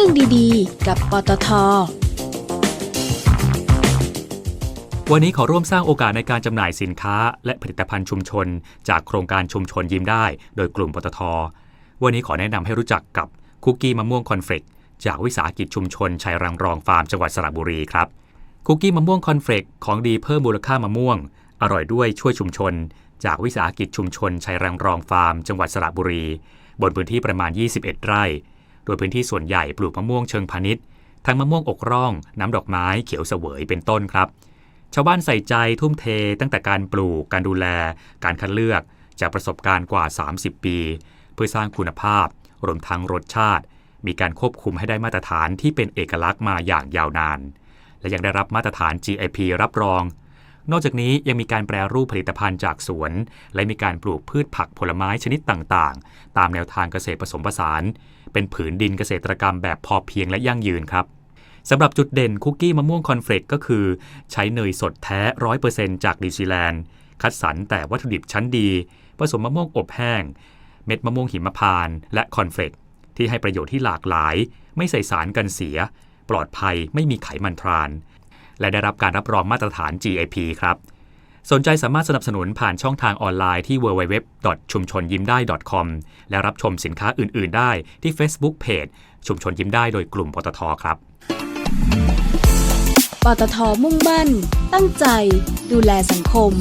รื่องดีๆ กับปตท วันนี้ขอร่วมสร้างโอกาสในการจำหน่ายสินค้า และผลิตภัณฑ์ชุมชน จากโครงการชุมชนยิ้มได้ โดยกลุ่มปตท วันนี้ขอแนะนำให้รู้จักกับคุกกี้มะม่วงคอนเฟลกจากวิสาหกิจชุมชนชัยรังรองฟาร์มจังหวัดสระบุรีครับ คุกกี้มะม่วงคอนเฟลกของดีเพิ่มมูลค่ามะม่วง อร่อยด้วยช่วยชุมชน จากวิสาหกิจชุมชนชัยรังรองฟาร์มจังหวัดสระบุรี บนพื้นที่ประมาณ 21 ไร่ โดยพื้นที่ส่วนใหญ่ปลูกมะม่วงเชิงพาณิชย์ ทั้งมะม่วงอกร่อง น้ำดอกไม้เขียวเสวยเป็นต้นครับ ชาวบ้านใส่ใจทุ่มเทตั้งแต่การปลูก การดูแล การคัดเลือก จากประสบการณ์กว่า 30 ปี เพื่อสร้างคุณภาพ รวมทั้งรสชาติ มีการควบคุมให้ได้มาตรฐานที่เป็นเอกลักษณ์มาอย่างยาวนาน และยังได้รับมาตรฐาน GIP รับรอง นอกจากนี้ยังมีการแปรรูปผลิตภัณฑ์จากสวน และมีการปลูกพืชผักผลไม้ชนิดต่างๆ ตามแนวทางเกษตรผสมผสาน เป็นผืนดินเกษตรกรรมแบบพอเพียงและยั่งยืนครับสำหรับจุดเด่นคุกกี้มะม่วงคอนเฟลกก็คือ ใช้เนยสดแท้100%จากนิวซีแลนด์คัดสรรแต่วัตถุดิบชั้นดี ผสมมะม่วงอบแห้ง เม็ดมะม่วงหิมพานต์และคอนเฟลกที่ให้ประโยชน์ที่หลากหลาย ไม่ใส่สารกันเสีย ปลอดภัยไม่มีไขมันทราน และได้รับการรับรองมาตรฐาน GIP ครับ สนใจสามารถสนับสนุนผ่านช่องทางออนไลน์ที่ www. ชุมชนยิ้มได้ .com และรับชมสินค้าอื่น ๆ ได้ที่ Facebook Page ชุมชนยิ้มได้โดยกลุ่มปตทครับ ปตทมุ่งมั่น ตั้งใจ ดูแลสังคม